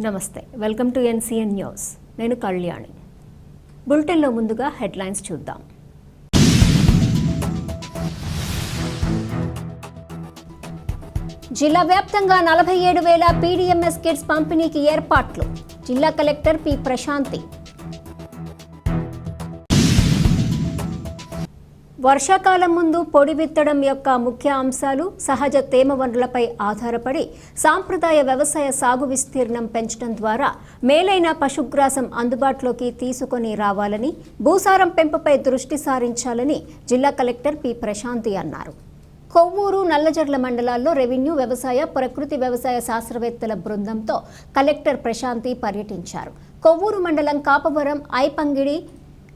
నమస్తే. Welcome to NCN news. నేను కళ్యాణి. బులెటిన్లో ముందుగా హెడ్లైన్స్ చూద్దాం. జిల్లా వ్యాప్తంగా నలభై ఏడు వేల పీడీఎంఎస్ కిట్స్ పంపిణీకి ఏర్పాట్లు. జిల్లా కలెక్టర్ పి. ప్రశాంతి. వర్షాకాలం ముందు పొడి విత్తడం యొక్క ముఖ్య అంశాలు సహజ తేమ వనరులపై ఆధారపడి సాంప్రదాయ వ్యవసాయ సాగు విస్తీర్ణం పెంచడం ద్వారా మేలైన పశుగ్రాసం అందుబాటులోకి తీసుకొని రావాలని భూసారం పెంపుపై దృష్టి సారించాలని జిల్లా కలెక్టర్ పి. ప్రశాంతి అన్నారు. కొవ్వూరు నల్లజర్ల మండలాల్లో రెవెన్యూ వ్యవసాయ ప్రకృతి వ్యవసాయ శాస్త్రవేత్తల బృందంతో కలెక్టర్ ప్రశాంతి పర్యటించారు. కొవ్వూరు మండలం కాపవరం ఐపంగిడి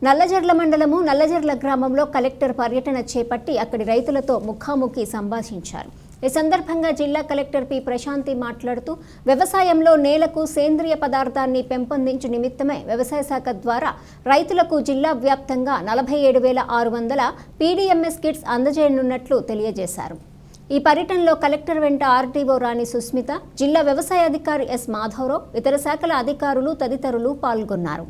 నల్లజర్ల మండలము నల్లజర్ల గ్రామంలో కలెక్టర్ పర్యటన చేపట్టి అక్కడి రైతులతో ముఖాముఖి సంభాషించారు. ఈ సందర్భంగా జిల్లా కలెక్టర్ పి. ప్రశాంతి మాట్లాడుతూ వ్యవసాయంలో నేలకు సేంద్రియ పదార్థాన్ని పెంపొందించు నిమిత్తమే వ్యవసాయ శాఖ ద్వారా రైతులకు జిల్లా వ్యాప్తంగా నలభై ఏడు వేల ఆరు వందల పీడీఎంఎస్ కిట్స్ అందజేయనున్నట్లు తెలియజేశారు. ఈ పర్యటనలో కలెక్టర్ వెంట ఆర్టీఓ రాణి సుస్మిత జిల్లా వ్యవసాయ అధికారి ఎస్ మాధవరావు ఇతర శాఖల అధికారులు తదితరులు పాల్గొన్నారు.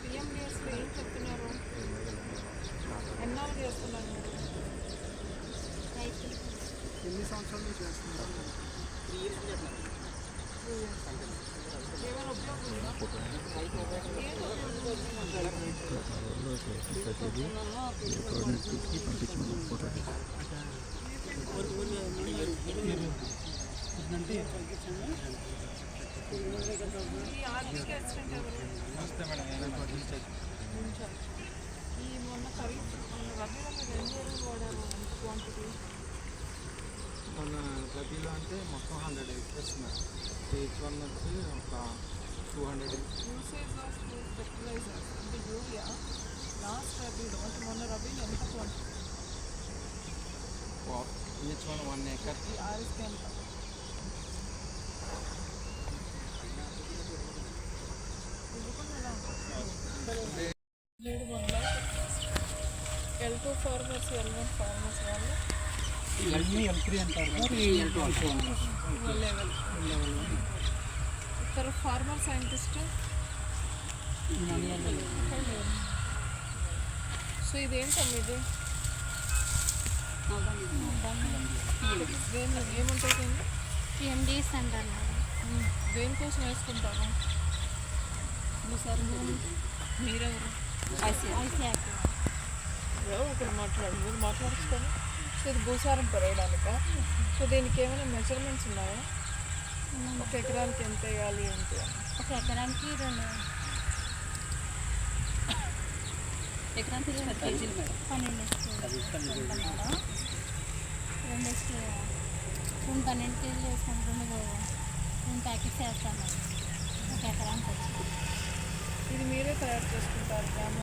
పిఎండిఎస్లో ఏం చెప్తున్నారు ఎన్నాళ్ళు చేస్తున్నారు ఎన్ని సంవత్సరాల నుంచి చేస్తున్నారు ఏమైనా ఉపయోగం ఉందా ఈ ఈ మొన్న ఖరీఫ్ మొన్న రబీలో మీరు ఎన్ని ఎరువులు వాడారు క్వాంటిటీ మన రబీలో అంటే మొత్తం హండ్రెడ్ ఏకర్స్ ఉన్నాయి ఈచ్ వన్ వచ్చి ఒక two hundred usage of fertilisers అంటే యూరియా లాస్ట్ రబీలో అంటే మొన్న రబీలో ఎంత quantity each one one acre ఈ ఆర్ఎస్కి ఎంత L two farmers L one farmers వాళ్ళు ఇవన్నీ ఎల్ త్రీ అంటారు లెవెల్ ఇక్కడ ఫార్మర్ సైంటిస్ట్ సో ఇదేంటమ్మా ఇది? దేని ఏముంటుంది? ఎండీస్ అంటారు మేడం. దేనికోసం వేసుకుంటారు? మీరెవరు? ఐసీఆర్ ఎవరు ఒకరు మాట్లాడు మీరు మాట్లాడుతాను సో ఇది భూసారం పెరగడానిక? సో దీనికి ఏమైనా మెజర్మెంట్స్ ఉన్నాయా? ఒక ఎకరానికి ఎంత వేయాలి ఏంటి ఒక ఎకరానికి రెండు ఎకరానికి కేజీలు మేడం. పన్నెండు రెండు రెండు పన్నెండు కేజీలు వేసుకుంటాం రెండు ప్యాకెట్స్ వేస్తాం మేడం ఒక ఎకరానికి వచ్చి. ఇది మీరే తయారు చేసుకుంటారు.